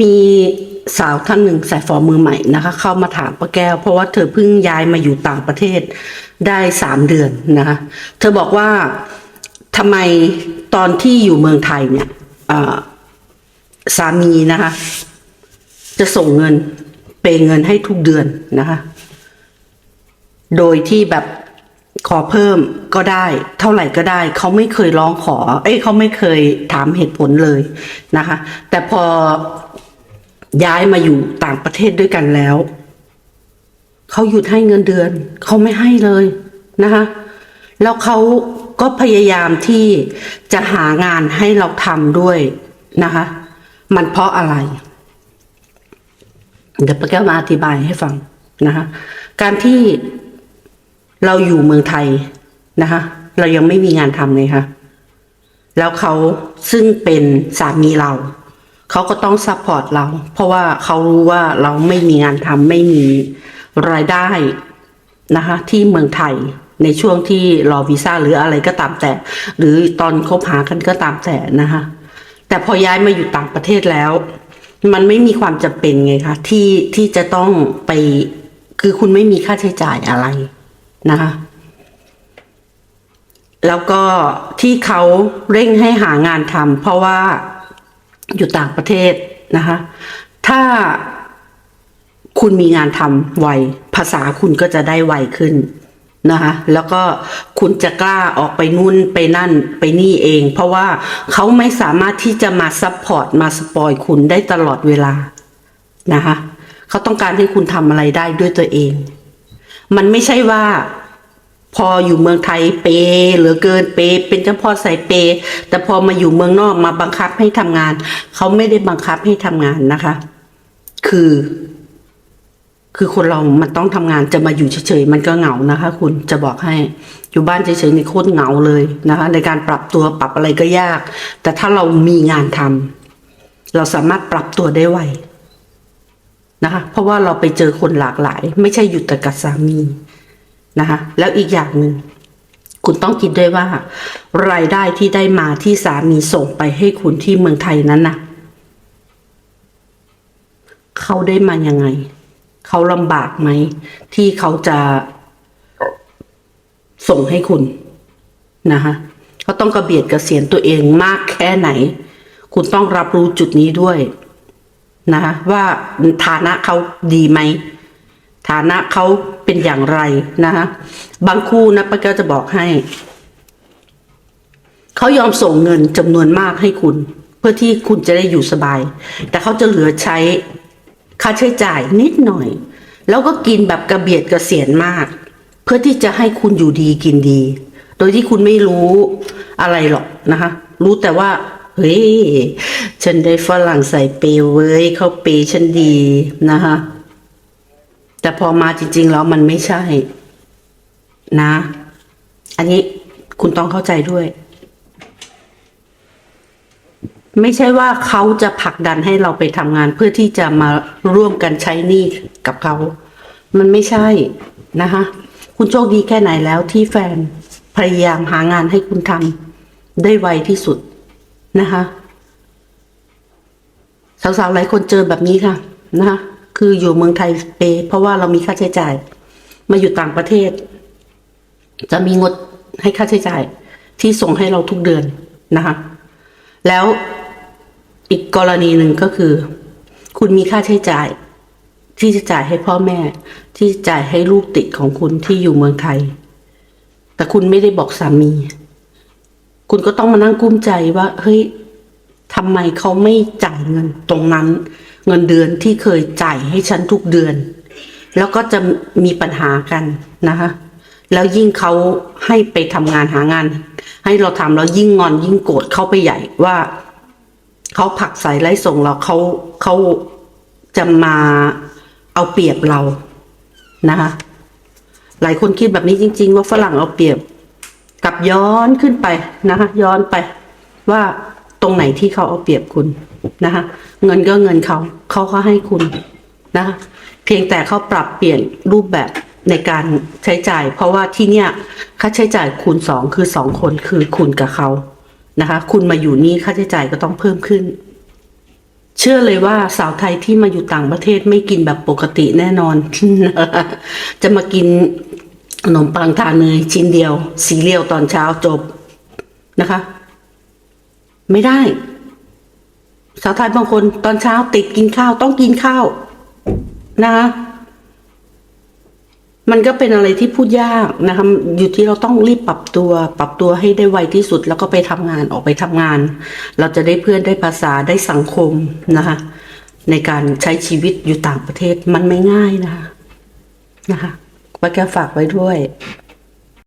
มีสาวท่านหนึ่งสายฟอมือใหม่นะคะ เข้ามาถามป้าแก้ว เพราะว่าเธอเพิ่งย้ายมาอยู่ต่างประเทศได้สามเดือนนะคะเธอบอกว่าทำไมตอนที่อยู่เมืองไทยเนี่ยสามีนะคะ จะส่งเงินเปย์เงินให้ทุกเดือนนะคะ โดยที่แบบขอเพิ่มก็ได้ เท่าไหร่ก็ได้ เขาไม่เคยร้องขอ เอ้ยเขาไม่เคยถามเหตุผลเลยนะคะ แต่พอ ย้ายมาอยู่ต่างประเทศด้วยกันแล้ว เขาหยุดให้เงินเดือน เขาไม่ให้เลยนะคะ แล้วเขาก็พยายามที่จะหางานให้เราทำด้วยนะคะ มันเพราะอะไร เดี๋ยวป้าแก้วมาอธิบายให้ฟังนะคะ การที่เราอยู่เมืองไทยนะคะ เรายังไม่มีงานทำเลยค่ะ แล้วเขาซึ่งเป็นสามีเรา เขาก็ต้องซัพพอร์ตเรา เพราะว่าเขารู้ว่าเราไม่มีงานทำไม่มีรายได้นะคะ ที่เมืองไทยในช่วงที่รอวีซ่าหรืออะไรก็ตามแต่ หรือตอนคบหากันก็ตามแต่นะคะ แต่พอย้ายมาอยู่ต่างประเทศแล้ว มันไม่มีความจำเป็นไงคะที่ที่จะต้องไปคือคุณไม่มีค่าใช้จ่ายอะไรนะคะแล้วก็ที่เขาเร่งให้หางานทำเพราะว่า อยู่ต่างประเทศนะคะ ถ้าคุณมีงานทำไว ภาษาคุณก็จะได้ไวขึ้นนะคะ แล้วก็คุณจะกล้าออกไปนู่นไปนั่นไปนี่เอง เพราะว่าเขาไม่สามารถที่จะมาซัพพอร์ตมาสปอยคุณได้ตลอดเวลานะคะเขาต้องการให้คุณทำอะไรได้ด้วยตัวเอง มันไม่ใช่ว่า พออยู่เมืองไทยเปเหลือเกินเป เป็นเจ้าพ่อสายเป แต่พอมาอยู่เมืองนอกมาบังคับให้ทำงาน เขาไม่ได้บังคับให้ทำงานนะคะ คือ คือคนเรามันต้องทำงานจะมาอยู่เฉยๆมันก็เหงานะคะ คุณจะบอกให้อยู่บ้านเฉยๆนี่โคตรเหงาเลยนะคะ ในการปรับตัวปรับอะไรก็ยาก แต่ถ้าเรามีงานทำเราสามารถปรับตัวได้ไวนะคะ เพราะว่าเราไปเจอคนหลากหลาย ไม่ใช่อยู่แต่กับสามี นะคะแล้วอีกอย่างหนึ่งคุณต้องคิดด้วยว่า รายได้ที่ได้มาที่สามีส่งไปให้คุณที่เมืองไทยนั้นนะเขาได้มายังไง เขาลำบากไหม ที่เขาจะส่งให้คุณนะคะเขาต้องกระเบียดกระเสียนตัวเองมากแค่ไหน คุณต้องรับรู้จุดนี้ด้วยนะคะว่าฐานะเขาดีไหม ฐานะเขาเป็นอย่างไรนะคะบางคู่นะป้าแก้วจะบอกให้ เขายอมส่งเงินจำนวนมากให้คุณ เพื่อที่คุณจะได้อยู่สบาย แต่เขาจะเหลือใช้ค่าใช้จ่ายนิดหน่อย แล้วก็กินแบบกระเบียดกระเสียนมาก เพื่อที่จะให้คุณอยู่ดีกินดี โดยที่คุณไม่รู้อะไรหรอกนะคะ รู้แต่ว่าเฮ้ย ฉันได้ฝรั่งใส่เปย์เว้ยเขาเปย์ฉันดีนะคะ แต่พอมาจริง ๆ แล้วมันไม่ใช่ นะ อันนี้คุณต้องเข้าใจด้วย ไม่ใช่ว่าเขาจะผลักดันให้เราไปทำงานเพื่อที่จะมาร่วมกันใช้หนี้กับเขา มันไม่ใช่นะคะคุณโชคดีแค่ไหนแล้วที่แฟนพยายามหางานให้คุณทำได้ไวที่สุดนะคะสาวๆหลายคนเจอแบบนี้ค่ะนะคะ คืออยู่เมืองไทยเปเพราะว่าเรามีค่าใช้จ่าย มาอยู่ต่างประเทศ จะมีงดให้ค่าใช้จ่าย ที่ส่งให้เราทุกเดือนนะคะ แล้วอีกกรณีหนึ่งก็คือ คุณมีค่าใช้จ่าย ที่จะจ่ายให้พ่อแม่ ที่จจ่ายให้ลูกติดของคุณที่อยู่เมืองไทย แต่คุณไม่ได้บอกสามี คุณก็ต้องมานั่งกุ้มใจว่า เฮ้ยทำไมเขาไม่จ่ายเงินตรงนั้น เงินเดือนที่เคยจ่ายให้ฉันทุกเดือน แล้วก็จะมีปัญหากันนะคะ แล้วยิ่งเขาให้ไปทำงานหางาน ให้เราทำแล้วยิ่งงอนยิ่งโกรธเข้าไปใหญ่ว่าเขาผลักใส่ไล่ส่งเราเขาเขาจะมาเอาเปรียบเรานะคะ หลายคนคิดแบบนี้จริง ๆ ว่าฝรั่งเอาเปรียบกับย้อนขึ้นไปนะคะ ย้อนไปว่าตรงไหนที่เขาเอาเปรียบคุณ นะคะ เงินก็เงินเขาเขาก็ให้คุณนะคะ เพียงแต่เขาปรับเปลี่ยนรูปแบบในการใช้จ่าย เพราะว่าที่เนี่ยค่าใช้จ่ายคูณสองคือสองคนคือคุณกับเขานะคะ คุณมาอยู่นี่ค่าใช้จ่ายก็ต้องเพิ่มขึ้น เชื่อเลยว่าสาวไทยที่มาอยู่ต่างประเทศไม่กินแบบปกติแน่นอน จะมากินขนมปังทาเนยชิ้นเดียว สีเรียวตอนเช้าจบนะคะ ไม่ได้ สาวไทยบางคนตอนเช้าติดกินข้าวต้องกินข้าวนะคะมันก็เป็นอะไรที่พูดยากนะคะอยู่ที่เราต้องรีบปรับตัว ปรับตัวให้ได้ไวที่สุด แล้วก็ไปทำงานออกไปทำงาน เราจะได้เพื่อนได้ภาษาได้สังคมนะคะในการใช้ชีวิตอยู่ต่างประเทศมันไม่ง่ายนะคะนะคะไว้แกฝากไว้ด้วย